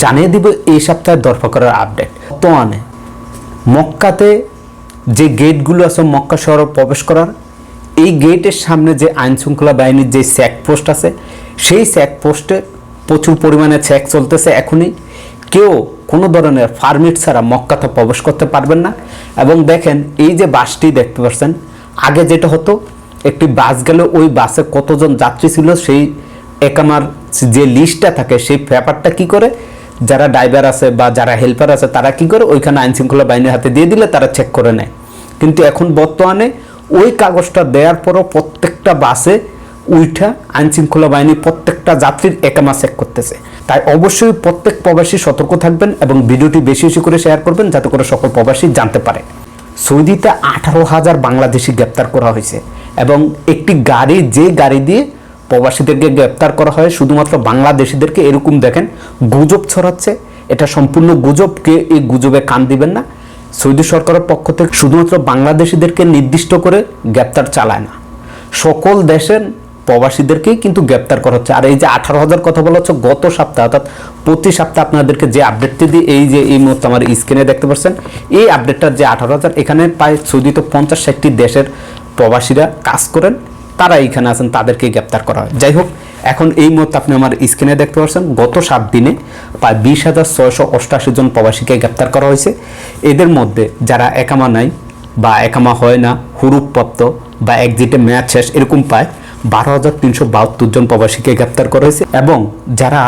জানিয়ে দিব এই সপ্তাহে দরপকরের আপডেট বর্তমানে মক্কাতে যে গেটগুলো আছে, মক্কা শহরে প্রবেশ করার, এই গেটের সামনে যে আইন শৃঙ্খলা বাহিনীর যে চেক পোস্ট আছে, সেই চেক পোস্টে প্রচুর পরিমাণে চেক চলতেছে এখনই। কেউ কোনো ধরনের পারমিট ছাড়া মক্কাতে প্রবেশ করতে পারবেন না। এবং দেখেন, এই যে বাসটি দেখতে পাচ্ছেন, আগে যেটা হতো, একটি বাস গেলে ওই বাসে কতজন যাত্রী ছিল, সেই একামার যে লিস্টটা থাকে, সেই পেপারটা কি করে যারা ড্রাইভার আছে বা যারা হেল্পার আছে, তারা কি করে? ওইখানে আইন শৃঙ্খলা বাহিনীর হাতে দিয়ে দিলে তারা চেক করে নেয়। কিন্তু এখন বর্তমানে ওই কাগজটা দেওয়ার পরও প্রত্যেকটা বাসে উইঠা আইন শৃঙ্খলা বাহিনী প্রত্যেকটা যাত্রীর একামা চেক করতেছে। তাই অবশ্যই প্রত্যেক প্রবাসী সতর্ক থাকবেন এবং ভিডিওটি বেশি বেশি করে শেয়ার করবেন যাতে করে সকল প্রবাসী জানতে পারে। সৌদিতে আঠারো হাজার বাংলাদেশি গ্রেপ্তার করা হয়েছে এবং একটি গাড়ি, যে গাড়ি দিয়ে প্রবাসীদেরকে গ্রেপ্তার করা হয়। শুধুমাত্র বাংলাদেশিদেরকে এরকম দেখেন, গুজব ছড়াচ্ছে। এটা সম্পূর্ণ গুজবকে এই গুজবে কান দিবেন না। সৌদি সরকারের পক্ষ থেকে শুধুমাত্র বাংলাদেশিদেরকে নির্দিষ্ট করে গ্রেপ্তার চালায় না। সকল দেশের প্রবাসীদেরকেই কিন্তু গ্রেপ্তার করা হচ্ছে। আর এই যে আঠারো হাজার কথা বলা হচ্ছে, গত সপ্তাহে, অর্থাৎ প্রতি সপ্তাহে আপনাদেরকে যে আপডেটটি দিই, এই যে এই মুহূর্তে আমার স্ক্রিনে দেখতে পাচ্ছেন, এই আপডেটটা যে আঠারো হাজার, এখানে প্রায় সৌদিতে পঞ্চাশ ষাটটি দেশের প্রবাসীরা কাজ করেন। তারা এইখানে আছেন, তাদেরকে গ্রেপ্তার করা হয়। যাই হোক, এখন এই মুহূর্তে আপনি আমার স্ক্রিনে দেখতে পাচ্ছেন, গত সাত দিনে প্রায় বিশ হাজার ছয়শো অষ্টাশি জন প্রবাসীকে গ্রেপ্তার করা হয়েছে। এদের মধ্যে যারা একামা নাই বা একামা হয় না হুরুপপ্রাপ্ত বা একজিটে ম্যাচ শেষ, এরকম পায় বারো হাজার তিনশো বাহাত্তর জন প্রবাসীকে গ্রেপ্তার করা হয়েছে এবং যারা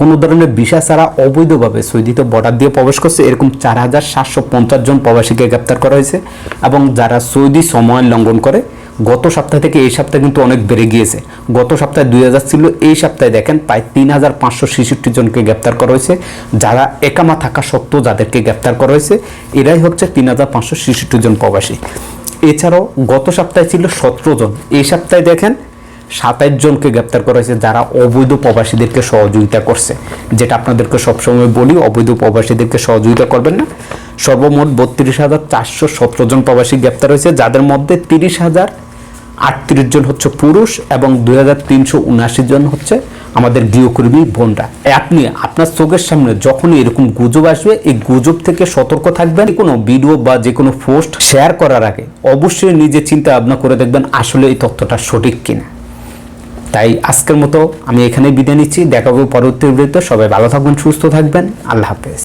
কোনো ধরনের ভিসা ছাড়া অবৈধভাবে সৌদিতে বর্ডার দিয়ে প্রবেশ করছে, এরকম চার হাজার সাতশো পঞ্চাশ জন প্রবাসীকে গ্রেপ্তার করা হয়েছে এবং যারা সৌদি সময় লঙ্ঘন করে গত সপ্তাহ থেকে এই সপ্তাহে কিন্তু অনেক বেড়ে গিয়েছে। গত সপ্তাহে দুই হাজার ছিল, এই সপ্তাহে দেখেন প্রায় তিন হাজার পাঁচশো ছেষট্টি জনকে গ্রেপ্তার করা হয়েছে। যারা একামা থাকা সত্ত্বেও যাদেরকে গ্রেপ্তার করা হয়েছে, এরাই হচ্ছে তিন হাজার পাঁচশো ছেষট্টি জন প্রবাসী। এছাড়াও গত সপ্তাহে ছিল সতেরো জন। এই সপ্তাহে দেখেন সাতাইশ জনকে গ্রেপ্তার করা হয়েছে যারা অবৈধ প্রবাসীদেরকে সহযোগিতা করছে। যেটা আপনাদেরকে সবসময় বলি, অবৈধ প্রবাসীদেরকে সহযোগিতা করবেন না। সর্বমোট বত্রিশ হাজার চারশো সতেরো জন প্রবাসী গ্রেপ্তার হয়েছে, যাদের মধ্যে তিরিশ হাজার আটত্রিশ জন হচ্ছে পুরুষ এবং দুই হাজার তিনশো উনআশি জন হচ্ছে আমাদের গৃহকর্মী বোনরা। আপনি, আপনার চোখের সামনে যখনই এরকম গুজব আসবে, এই গুজব থেকে সতর্ক থাকবেন, কোনো ভিডিও বা যে কোনো পোস্ট শেয়ার করার আগে অবশ্যই নিজে চিন্তা ভাবনা করে দেখবেন আসলে এই তথ্যটা সঠিক কিনা। তাই আজকের মতো আমি এখানে বিদায় নিচ্ছি দেখাবো পরবর্তী ভিডিওতে, সবাই ভালো থাকবেন, সুস্থ থাকবেন, আল্লাহ হাফেজ।